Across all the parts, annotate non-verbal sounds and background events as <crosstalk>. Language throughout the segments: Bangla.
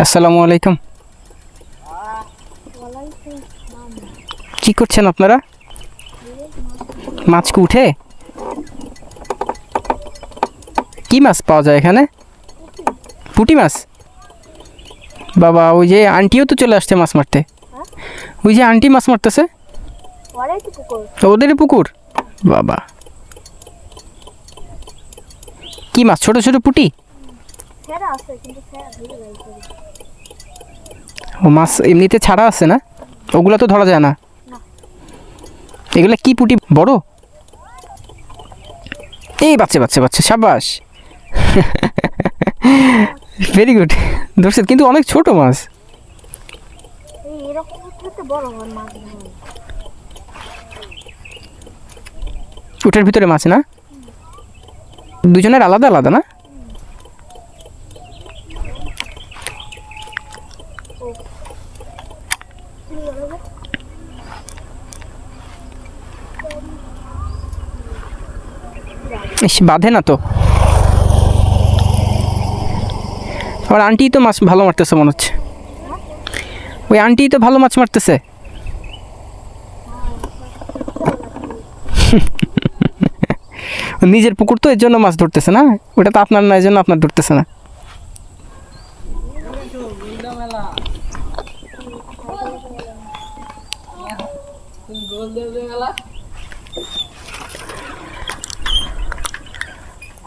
আসসালামু আলাইকুম। কি করছেন আপনারা? মাছ কি উঠে? কি মাছ পাওয়া যায় এখানে? পুঁটি মাছ? বাবা, ওই যে আন্টিও তো চলে আসছে মাছ মারতে। ওই যে আন্টি মাছ মারতেছে। ওদেরই পুকুর? বাবা। কি মাছ, ছোট ছোট পুঁটি? ফেরা আছে কিন্তু ফেরা ধরে যাই ও মাছ এমনিতে ছাড়া আছে না? ওগুলো তো ধরা যায় না। এগুলা কি পুঁটি বড়? এই বাচ্চা বাচ্চা বাচ্চা সাবাস। ভেরি গুড ধরছে কিন্তু অনেক ছোট মাছ। উটের ভিতরে মাছ না? দুজনের আলাদা আলাদা না? বাঁধে না তো। আমার আন্টি তো মাছ ভালো মারতেছে, মনে হচ্ছে। ওই আন্টি তো ভালো মাছ মারতেছে। <laughs> নিজের পুকুর তো, এর জন্য মাছ ধরতেছে না? ওটা তো আপনার না, এর জন্য আপনার ধরতেছে না।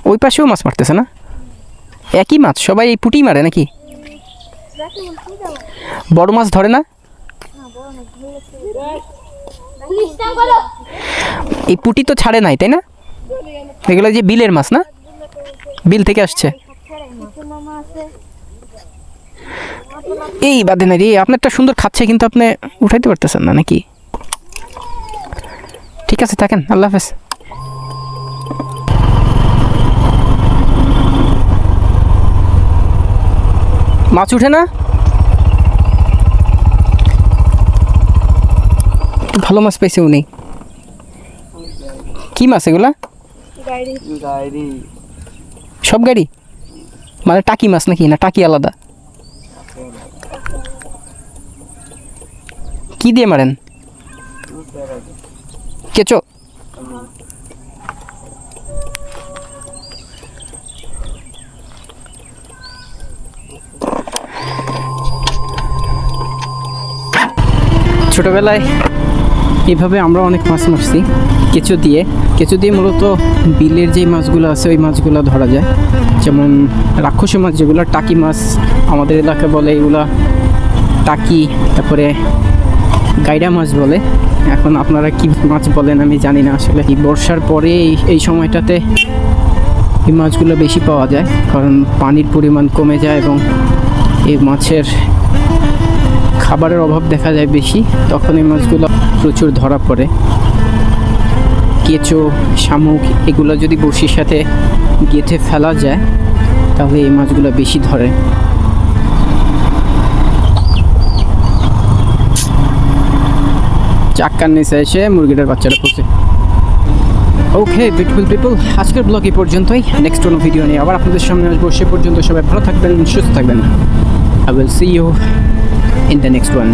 ওই পাশেও মাছ মারতেছে না? একই মাছ, সবাই এই পুটি মারে নাকি? বড় মাছ ধরে না? এই পুটি তো ছাড়ে নাই, তাই না? এগুলো যে বিলের মাছ না? বিল থেকে আসছে ফেরাই মাছ মামা আছে এই বাদে না রে আপনারটা সুন্দর খাচ্ছে কিন্তু আপনি উঠাইতে পারতেছেন না নাকি? ঠিক আছে থাকেন আল্লাহ হাফেজ। মাছ উঠে না? ভালো মাছ পাইছে উনি। কি মাছ এগুলা? সব গাড়ি? মানে টাকি মাছ নাকি? না টাকি আলাদা? কি দিয়ে মারেন? কেঁচো। ছোটবেলায় এভাবে আমরা অনেক মাছ মারছি, কেঁচো দিয়ে। কেঁচো দিয়ে মূলত বিলের যে মাছগুলো আছে, ওই মাছগুলো ধরা যায়। যেমন রাক্ষসী মাছ যেগুলো, টাকি মাছ আমাদের এলাকায় বলে, এগুলো টাকি, তারপরে গাইডা মাছ বলে। এখন আপনারা কি মাছ বলেন আমি জানি না আসলে। এই বর্ষার পরে এই- সময়টাতে এই মাছগুলো বেশি পাওয়া যায়, কারণ পানির পরিমাণ কমে যায় এবং এই মাছের খাবারের অভাব দেখা যায় বেশি। তখন এই মাছগুলো প্রচুর ধরা পড়ে। কেঁচো, শামুক এগুলো যদি বড়শির সাথে গেঁথে ফেলা যায়, তাহলে এই মাছগুলো বেশি ধরে। চাক্কার নিচে এসে মুরগিটার বাচ্চাটা পড়ছে ওকে বিউটিফুল পিপল আজকের ব্লগ এই পর্যন্তই। নেক্সট কোনো ভিডিও নিয়ে আবার আপনাদের সামনে আসব। সে পর্যন্ত সবাই ভালো থাকবেন, সুস্থ থাকবেন। I will see you in the next one.